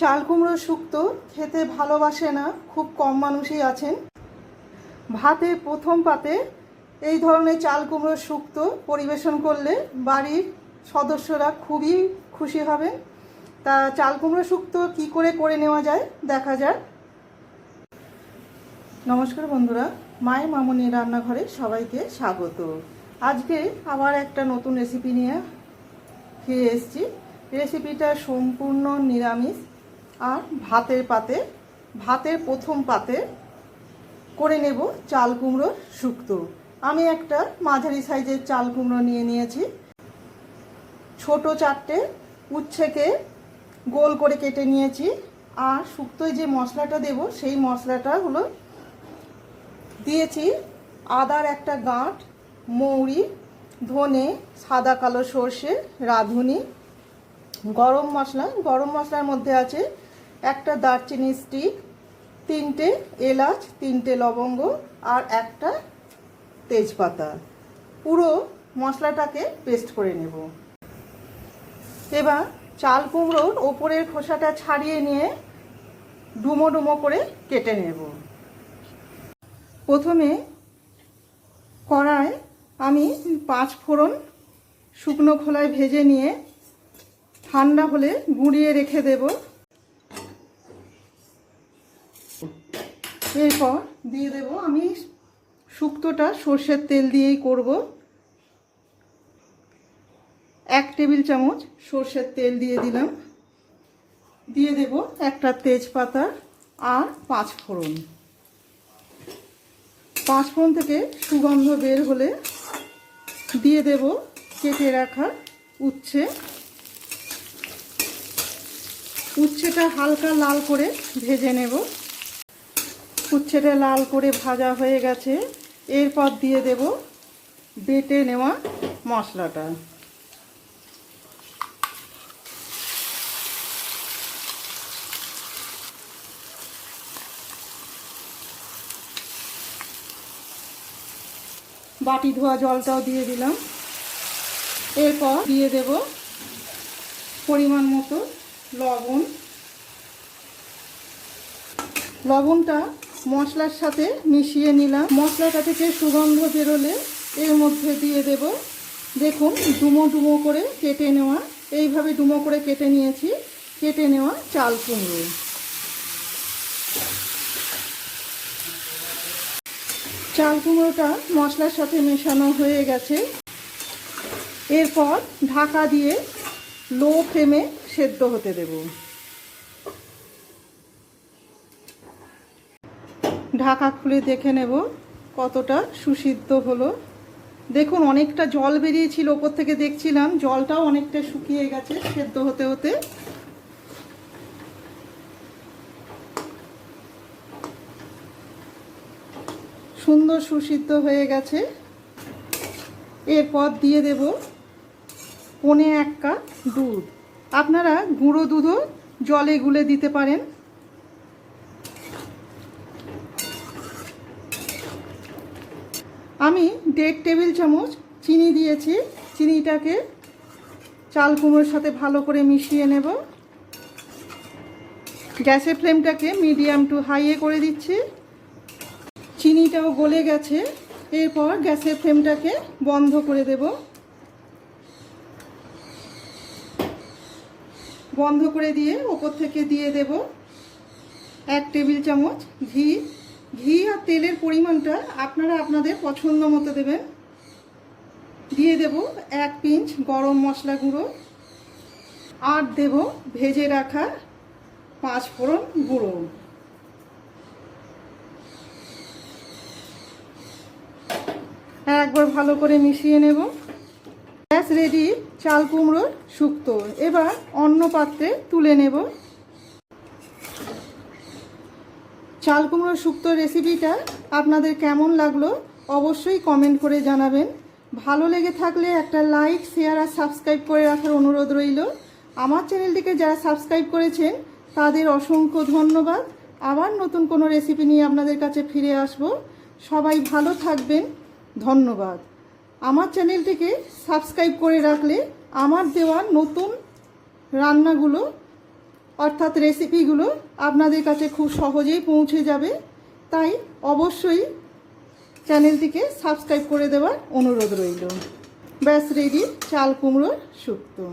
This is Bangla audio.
চাল কুমড়ো শুক্তো খেতে ভালোবাসে না, খুব কম মানুষই আছেন। ভাতে প্রথম পাতে এই ধরনের চাল কুমড়ো শুক্তো পরিবেশন করলে বাড়ির সদস্যরা খুবই খুশি হবেন। তা চাল কুমড়ো শুক্তো কী করে করে নেওয়া যায় দেখা যাক। নমস্কার বন্ধুরা মায়ের মামনি রান্নাঘরে সবাইকে স্বাগত। আজকে আবার একটা নতুন রেসিপি নিয়ে ফিরে এসেছি। রেসিপিটা সম্পূর্ণ নিরামিষ। আর ভাতের পাতে, ভাতের প্রথম পাতে করে নেব চাল কুমড়োর শুক্তো। আমি একটা মাঝারি সাইজের চাল কুমড়ো নিয়ে নিয়েছি। ছোট চারটে উচ্ছেকে গোল করে কেটে নিয়েছি। আর শুক্তোয় যে মশলাটা দেব, সেই মশলাটা হলো দিয়েছি আদার একটা গাঁট, মৌরি, ধনে, সাদা কালো সর্ষে, রাঁধুনি, গরম মশলা। গরম মশলার মধ্যে আছে একটা দারচিনি স্টিক, তিনটে এলাচ, তিনটে লবঙ্গ আর একটা তেজপাতা। পুরো মশলাটাকে পেস্ট করে নেব। এবার চাল কুমড়োর ওপরের খোসাটা ছাড়িয়ে নিয়ে ডুমো ডুমো করে কেটে নেব। প্রথমে কড়ায় আমি পাঁচ ফোড়ন শুকনো খোলায় ভেজে নিয়ে ঠান্ডা হলে গুঁড়িয়ে রেখে দেব। এরপর দিয়ে দেব আমি শুক্তোটা সর্ষের তেল দিয়েই করব। এক টেবিল চামচ সর্ষের তেল দিয়ে দিলাম। দিয়ে দেব একটা তেজপাতা আর পাঁচ ফোড়ন। পাঁচ ফোড়ন থেকে সুগন্ধ বের হলে দিয়ে দেব কেটে রাখা উচ্ছে। উচ্ছেটা হালকা লাল করে ভেজে নেব। উচ্ছেটা লাল করে ভাজা হয়ে গেছে। এরপর দিয়ে দেব বেটে নেওয়া মশলাটা। বাটি ধোয়া জলটাও দিয়ে দিলাম। এরপর দিয়ে দেব পরিমাণ মতো লবণ। লবণটা মশলার সাথে মিশিয়ে নিলাম। মশলাটা থেকে সুগন্ধ বেরোলে এর মধ্যে দিয়ে দেব। দেখুন, ডুমো ডুমো করে কেটে নেওয়া। এইভাবে ডুমো করে কেটে নিয়েছি। কেটে নেওয়া চাল কুমড়ো। চাল কুমড়োটা মশলার সাথে মেশানো হয়ে গেছে। এরপর ঢাকা দিয়ে লো ফ্লেমে সেদ্ধ হতে দেব। ঢাকা খুলে দেখে নেব কতটা সুসিদ্ধ হলো। দেখুন, অনেকটা জল বেরিয়েছিল, ওপর থেকে দেখছিলাম, জলটাও অনেকটা শুকিয়ে গেছে সেদ্ধ হতে হতে। সুন্দর সুসিদ্ধ হয়ে গেছে। এরপর দিয়ে দেব পনে এক কাপ দুধ। আপনারা গুঁড়ো দুধও জলে গুলে দিতে পারেন। আমি দেড় টেবিল চামচ চিনি দিয়েছি। চিনিটাকে চাল কুমড়োর সাথে ভালো করে মিশিয়ে নেব। গ্যাসের ফ্লেমটাকে মিডিয়াম টু হাইয়ে করে দিচ্ছি। চিনিটাও গলে গেছে। এরপর গ্যাসের ফ্লেমটাকে বন্ধ করে দেব। বন্ধ করে দিয়ে ওপর থেকে দিয়ে দেব। এক টেবিল চামচ ঘি। ঘি আর তেলের পরিমাণটা আপনারা আপনাদের পছন্দ মতো দেবেন। দিয়ে দেব এক পিঞ্চ গরম মশলা গুঁড়ো। আর দেব ভেজে রাখা পাঁচ ফোড়ন গুঁড়ো। একবার ভালো করে মিশিয়ে নেব। গ্যাস রেডি, চাল কুমড়োর শুক্তো। এবার অন্য পাত্রে তুলে নেব। চাল কুমড়োর শুক্তো রেসিপিটা আপনাদের কেমন লাগল অবশ্যই কমেন্ট করে জানাবেন। ভালো লেগে থাকলে একটা লাইক শেয়ার আর সাবস্ক্রাইব করে রাখার অনুরোধ রইল। আমার চ্যানেলটিকে যারা সাবস্ক্রাইব করেছেন, তাদের অসংখ্য ধন্যবাদ। আবার নতুন কোনো রেসিপি নিয়ে আপনাদের কাছে ফিরে আসব। সবাই ভালো থাকবেন। ধন্যবাদ। আমার চ্যানেলটিকে সাবস্ক্রাইব করে রাখলে আমার দেওয়া নতুন রান্নাগুলো অর্থাৎ রেসিপিগুলো আপনাদের কাছে খুব সহজেই পৌঁছে যাবে। তাই অবশ্যই চ্যানেলটিকে সাবস্ক্রাইব করে দেওয়ার অনুরোধ রইল। ব্যাস রেডি চাল কুমড়োর শুক্তো।